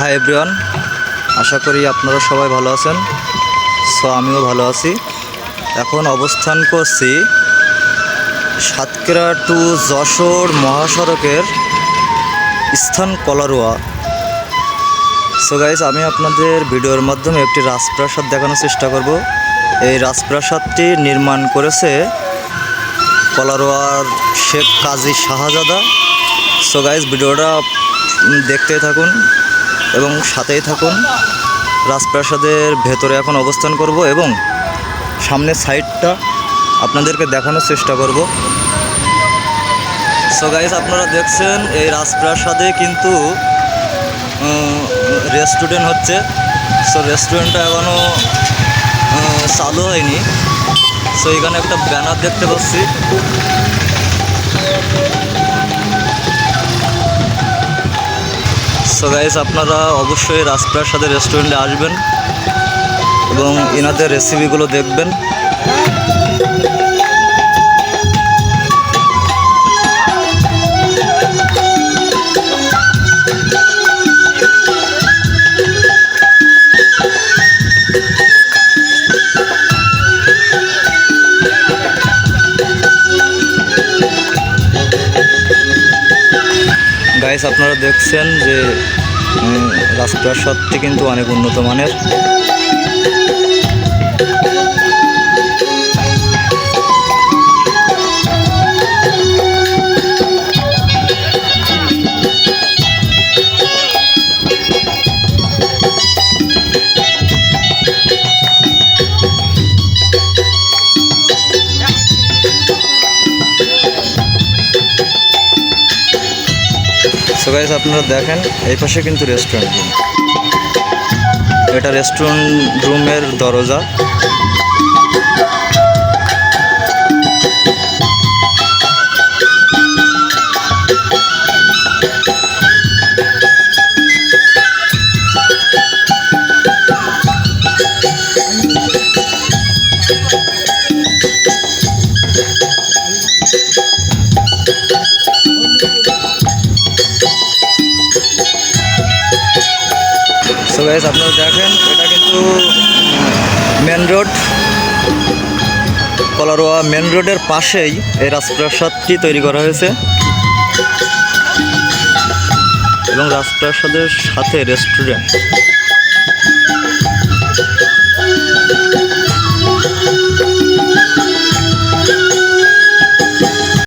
Hi everyone আশা করি আপনারা সবাই ভালো আছেন। সো আমিও ভালো আছি। এখন অবস্থান করছি সাতক্ষীরা টু যশোর মহাসড়কের স্থান কলারোয়া। সো গাইজ আমি আপনাদের ভিডিওর মাধ্যমে একটি রাজপ্রাসাদ দেখানোর চেষ্টা করব। এই রাজপ্রাসাদটি নির্মাণ করেছে কলারোয়ার শেখ কাজী শাহজাদা। সো গাইজ ভিডিওটা দেখতে থাকুন। এবং সাথেই থাকুন। রাজপ্রাসাদের ভেতরে এখন অবস্থান করব এবং সামনের সাইডটা আপনাদেরকে দেখানোর চেষ্টা করব। সো গাইজ আপনারা দেখছেন, এই রাজপ্রাসাদে কিন্তু রেস্টুরেন্ট হচ্ছে। সো রেস্টুরেন্টটা এখনও চালু হয়নি। সো এখানে একটা ব্যানার দেখতে পাচ্ছি। সো গাইস আপনারা অবশ্যই রাজপ্রাসাদের রেস্টুরেন্টে আসবেন এবং এনাদের রেসিপিগুলো দেখবেন। গাইস আপনারা দেখছেন যে রাজপ্রাসাদটি কিন্তু অনেক উন্নত মানের। সো গাইজ আপনারা দেখেন এই পাশে কিন্তু রেস্টুরেন্ট রুম এটা রেস্টুরেন্ট রুমের দরজা। গাইস আপনারা দেখেন, এটা কিন্তু মেন রোড কলারোয়া মেন রোডের পাশেই এই রাজপ্রাসাদটি তৈরি করা হয়েছে। এবং রাজপ্রাসাদের সাথে রেস্টুরেন্ট